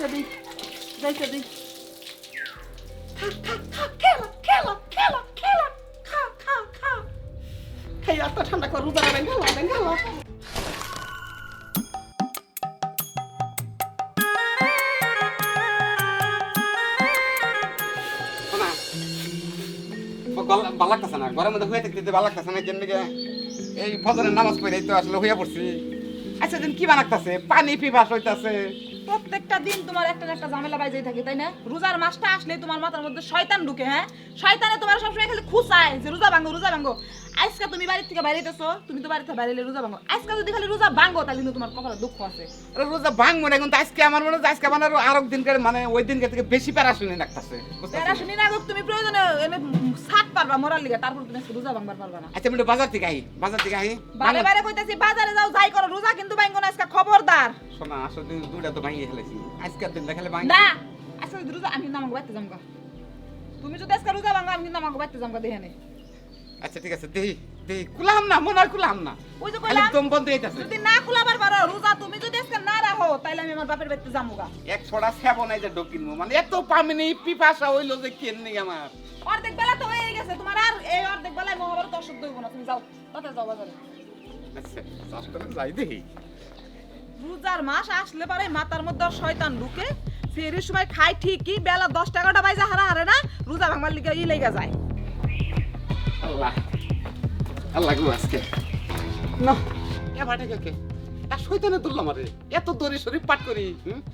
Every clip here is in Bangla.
যাইতে দি যাইতে দি খা খা খা খেলা খেলা খেলা খেলা খা খা খা খাই আত্মা ঠান্ডা কর রোজা গলা- ভালো লাগতেছে না ঘরের মধ্যে হয়ে থাকতে ভালো লাগতেছে না কেন এই ফজরের নামাজ পড়ে তো আসলে হইয়া পড়ছি। আচ্ছা দিন কি বানাকতেছে পানি পিপাস হইতাছে। প্রত্যেকটা দিন তোমার একটা একটা ঝামেলা বাজেই থাকে, তাই না? রোজার মাসটা আসলে তোমার মাথার মধ্যে শয়তান ঢুকে হ্যাঁ? শয়তানে তোমার সবসময় খালি খুশায় যে রোজা ভাঙো, রোজা ভাঙ্গো আজকে তুমি বাড়ির থেকে বাইরেতেছো তুমি তো বাড়ি থেকে বাইরে রোজা ভাঙ্গো আজকে যদি খালি রোজা ভাঙ্গো তাহলে কিন্তু তোমার কপালে দুঃখ আছে। রোজা ভাঙবো না কিন্তু আজকে আমার মনে হয় আজকে আমার আরও আরও দিনকার মানে ওই দিনকার থেকে বেশি প্যারা শুনে লাগতেছে। প্যারা শুনি না তুমি প্রয়োজনে এনে শাক পারবা মরার লিগে তারপর তুমি রোজা ভাঙবার পারবা না। আচ্ছা বাজার থেকে আই বাজার থেকে আই বারে বারে কইতাছি বাজারে যাও যাই করো রোজা কিন্তু ভাঙ্গো না আজকে খবরদার। শোনা আসলে দিন দুইটা তো ভাঙিয়ে ফেলেছি। আজকের দিনটা খেলে ভাঙি না আজকে রোজা আমি আমাকে বাইতে যামগা। তুমি যদি আজকে রোজা ভাঙ্গো আমি কিন্তু আমাকে বাইতে যামগা দেখে নে। আচ্ছা ঠিক আছে দেই দেই কুলাম না মনে হয় কুলাম না। ওই যে কইলাম দম বন্ধ হইতাছে। যদি না খোলাবার পারো রোজা তুমি যদি আজকে না রাখো তাহলে আমি আমার বাপের বাড়িতে যামুগা। এক ছড়া সেবন এই যে ডকিনমু মানে এত পামিনি পিপাসা হইল যে কেন নেই আমার। অর্ধেক বেলা তো হয়ে গেছে তোমার আর এই অর্ধেক বেলায় মহাভারত অশুদ্ধ হইব না তুমি যাও তাতে যাও বাজারে। আচ্ছা চাষ করে যাই দেখি। রোজার মাস আসলে পরে মাথার মধ্যে শয়তান ঢুকে ফেরির সময় খাই ঠিকই বেলা দশ টাকাটা বাইজা হারা হারে না রোজা ভাঙবার লিগে ই লেগে যায়। আল্লাহ। আল্লাহ গো আজকে। না এ ভাটে কে তার শৈতানে তুললাম আরে এত দড়ি শরীফ পাঠ করি?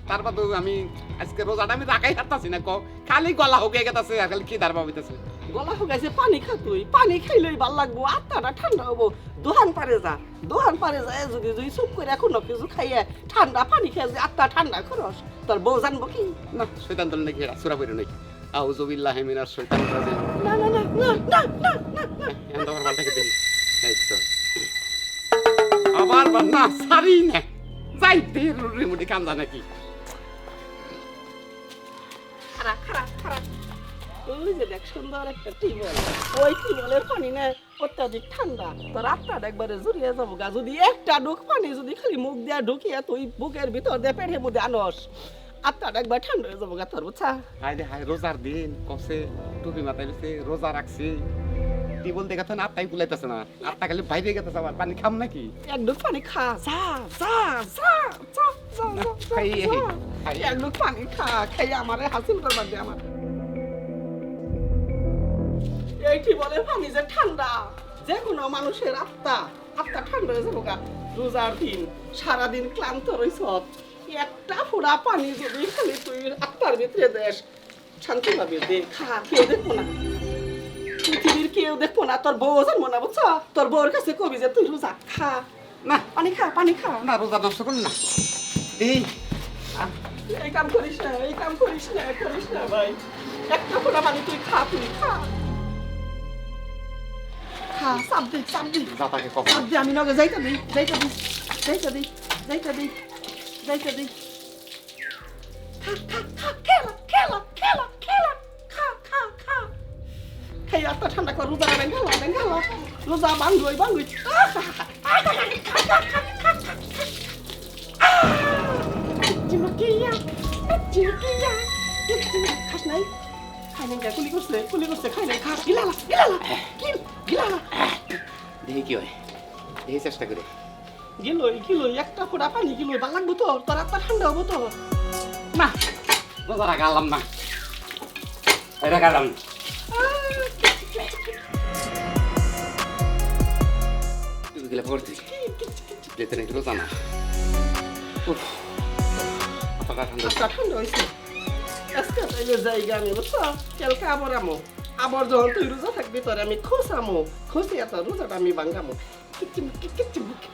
তার বাদেও আমি আজকে রোজাটা আমি রাখাই হারতাছি না ক খালি গলা হোকে গেতাছে আর খালি কি দাঁড়বা হইতাছে গলা শুকাইছে পানি খা তুই। পানি খাইলেই ভালো লাগবো আত্মাটা ঠান্ডা হব। দোহান পারে যা দোহান পারে যায় যদি তুই চুপ করে এখন কিছু খাইয়ে ঠান্ডা পানি খেয়ে যে আত্মা ঠান্ডা করস তোর বউ জানব কি? না শৈতান তুল নাকি সুরা বইরে নাকি? রাজিম। না না না না না না না আবার সারি না। যাই রিমোটে খারাপ খারাপ খারাপ। সুন্দর একটা ওই পানি অত্যাধিক ঠান্ডা। তোর একবারে যদি একটা ঢুক পানি যদি খালি মুখ দিয়ে ঢুকিয়ে তুই বুকের ভিতর দিয়ে পেটের মধ্যে আনস। আত্মাটা একবার ঠান্ডা হয়ে যাব গা তোর বুঝছা হাই রে হাই রোজার দিন কসে টুপি মাথায় দিছে রোজা রাখছি টিবল দেখা তো না আত্মাই কুলাইতেছে না আত্মা খালি বাইরে গেতেছে আবার পানি খাম নাকি এক ডুক পানি খা যা যা যা যা যা খাই, যা। খাই। এক ডুক পানি খা খাই আমারে হাসিল করবার দে আমার এই পানি যে ঠান্ডা যে কোনো মানুষের আত্মা আত্মা ঠান্ডা হয়ে যাব গা রোজার দিন সারাদিন ক্লান্ত রইছ একটা ফোড়া পানি যদি খালি তুই আত্মার ভিতরে দেশ শান্তি পাবি দে। খা কেউ দেখব না। পৃথিবীর কেউ দেখব না। তোর বউ জানব না বুঝছ? তোর বউর কাছে কবি যে তুই রোজা খা। না পানি খা পানি খা। না রোজা নষ্ট করুন না। এই আহ, এই কাম করিস না এই কাম করিস না করিস না ভাই। একটা ফোড়া পানি তুই খা তুই খা। খা চাপ দে চাপ দে। জাতাকে কখন চাপ দে আমি নগে যাইতে দিই যাইতে দিই যাইতে দিই যাইতে দিই যাইতে দিই খা খা খা খেলা খেলা খেলা খেলা খা খা খা খাই আত্মা ঠান্ডা কর রোজা বেঙ্গালা বেঙ্গালা রোজা বাঙ্গুই বাঙ্গুই চিমকিয়া চিমকিয়া খাস নাই খাই নাই কুলি করছে কুলি করছে খাই নাই খাস গিলালা গিলালা গিল গিলালা দেখি কি হয় দেখি চেষ্টা করে গিলই গিলই একটা ফোঁটা পানি গিলই ভালো লাগবো তোর তোর আত্মা ঠান্ডা হব তোর না রোজা রাখালাম না এটা তুই গেলে পড়তি যেতে নাকি রোজা না? মাথাটা ঠান্ডা। আত্মা ঠান্ডা হয়েছে। আজকে তাইলে জায়গা আমি বুঝছ? কালকে আবার আমো। আবার যখন তুই রোজা থাকবি তোর আমি খোসামো খসিয়া তোর রোজাটা আমি ভাঙ্গামো কিচিমুকি কিচিমুকি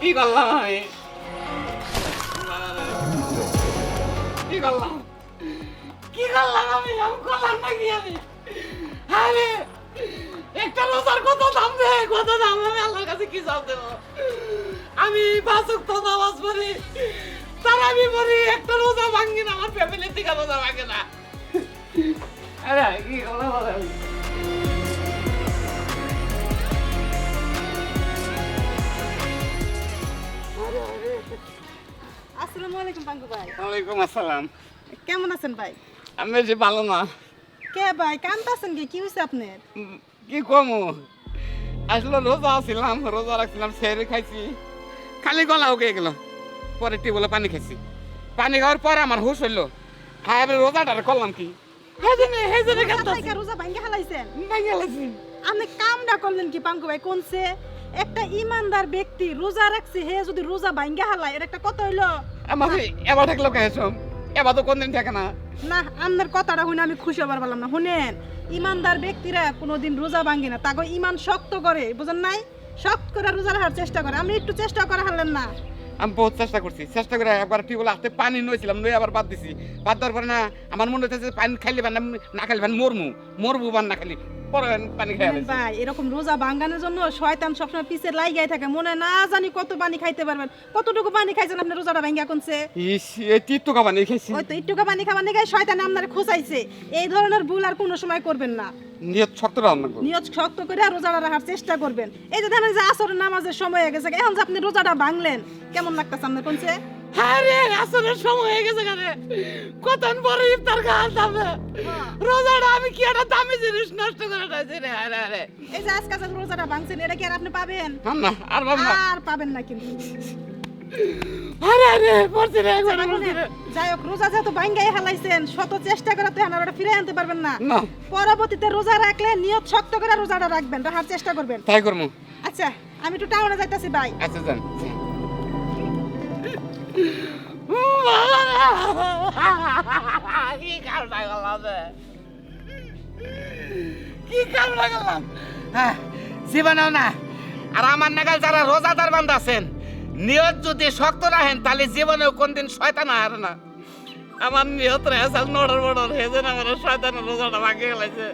কি করলাম আমি? কি করলাম? কি করলাম আমি? আমি করলাম নাকি আমি? আরে, একটা রোজার কত দাম কত দাম আমি কাছে কি জবাব দেবো? আমি বাসক তো নামাজ পড়ি তার আমি পড়ি, একটা রোজা ভাঙ্গি না, আমার ফ্যামিলি থেকে রোজা ভাঙে না। আসসালামু আলাইকুম পাঙ্কু ভাই। ওয়ালাইকুম আসসালাম। কেমন আছেন ভাই? আমি যে ভালো না। কে ভাই কি? কি হইছে আপনার? উম, কি কমু? আসলে রোজা ছিলাম রোজা রাখছিলাম সেরে খাইছি। খালি গলা উগে গেল। পরে টিউবওয়েলে পানি খাইছি। পানি খাওয়ার পরে আমার হুশ হইল। হ্যাঁ আমি রোজাটা করলাম কি? হেজনে হেজনে কাঁদতাছি রোজা ভাঙ্গে হালাইছেন আপনি কামটা করলেন কি পাঙ্কু ভাই? কোনছে? একটা ইমানদার ব্যক্তি রোজা রাখছে হে যদি রোজা ভাঙ্গে হালায় এর একটা কথা হইল। আমার এবার থাকল কেসম এবার তো কোনদিন থাকে না। না আপনার কথাটা শুনে আমি খুশি হবার পারলাম না। শুনেন ইমানদার ব্যক্তিরা কোনোদিন রোজা ভাঙ্গে না। তাকে ইমান শক্ত করে বুঝেন নাই? শক্ত করে রোজা রাখার চেষ্টা করে। আমি একটু চেষ্টা করা হারলেন না। আমি বহুত চেষ্টা করছি। চেষ্টা করে একবার টিউবওয়েল হাতে পানি নইছিলাম নই আবার বাদ দিছি। বাদ দেওয়ার পরে না আমার মনে হচ্ছে পানি খাইলে বান না খাইলে মরমু। মরবু বান না খালি পানি খাই ভাই এরকম রোজা ভাঙ্গানোর জন্য শয়তান সবসময় পিছে লাইগাই থাকে। মনে না জানি কত পানি খাইতে পারবেন। কতটুকু পানি খাইছেন আপনি রোজাটা ভাঙ্গা কোনছে? খাবার নেই খাইছি। ওই তো একটুকু পানি খাবার নিয়ে শয়তান আপনার খোঁচাইছে। এই ধরনের ভুল আর কোনো সময় করবেন না। নিয়ত শক্ত রান্না করব নিয়ত শক্ত করে রোজাটা রাখার চেষ্টা করবেন। এই যে দেখেন যে আসরের নামাজের সময় হয়ে গেছে এখন যে আপনি রোজাটা ভাঙলেন কেমন লাগতেছে আপনার কোনছে? আরে আসরের সময় হয়ে গেছে কানে কতন পরে ইফতার খাওয়ার দামে। রোজাটা আমি কি একটা দামি জিনিস নষ্ট করে রাখছি রে আরে আরে এই যে আজকে যে রোজাটা ভাঙছেন এটা কি আর আপনি পাবেন? না আর বাবা না। আর পাবেন না কিন্তু। আরে আরে পড়ছি রে একবার রে যাই হোক রোজা যেহেতু ভাঙ্গাই হালাইছেন শত চেষ্টা করে তো ফিরে আনতে পারবেন না। পরবর্তীতে রোজা রাখলে নিয়ত শক্ত করে রোজাটা রাখবেন রাখার চেষ্টা করবেন। তাই করব। আচ্ছা আমি একটু টাউনে যাইতাছি ভাই আচ্ছা যান। কি কাম লাগালাম কি কাম লাগালাম হ্যাঁ জীবনেও না। আর আমার নাগাল যারা রোজাদার বান্ধা আছেন নিয়ত যদি শক্ত রাখেন, তাহলে জীবনে কোনদিন শয়তান আর না। আমার নিয়ত রেসাল নড়র বড়র হেজেন আমার শয়তানের রোজাটা ভাঙে গেলাইছে।